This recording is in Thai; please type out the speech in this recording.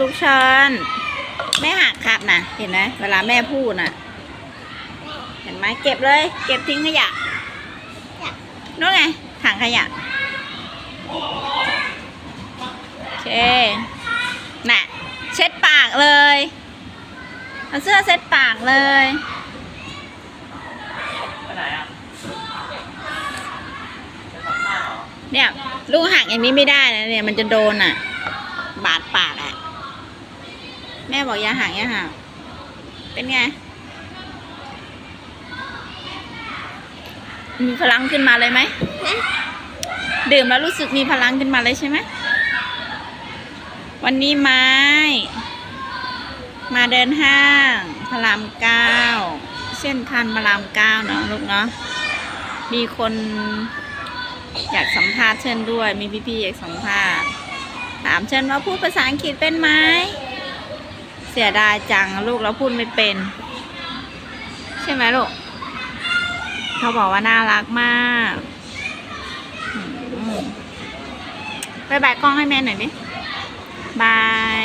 ลูกช้อนไม่หักครับนะเห็นไหมเวลาแม่พูดน่ะ เห็นไหมเก็บเลย เก็บทิ้งขยะนู่นไงถังขยะโอเคน่ะ เช็ดปากเลยเอาเสื้อเช็ดปากเลยไปไหนอะไปทำหน้าเหรอเนี่ยลูกหักอย่างนี้ไม่ได้นะเนี่ยมันจะโดนอะ บาดปากอะ แม่บอกอย่าหักอย่าหักเป็นไง มีพลังขึ้นมาเลยไหม ดื่มแล้วรู้สึกมีพลังขึ้นมาเลยใช่ไหม วันนี้ไม้ มาเดินห้างพระรามเก้า เส้นทันพระรามเก้าเนาะลูกเนาะ มีคนอยากสัมภาษณ์เชิญด้วย มีพี่ๆอยากสัมภาษณ์ ถามเชิญว่าพูดภาษาอังกฤษเป็นไหม เสียดายจังลูกเราพูดไม่เป็น ใช่ไหมลูก เขาบอกว่าน่ารักมากบายบายกล้องให้แม่หน่อยดิบาย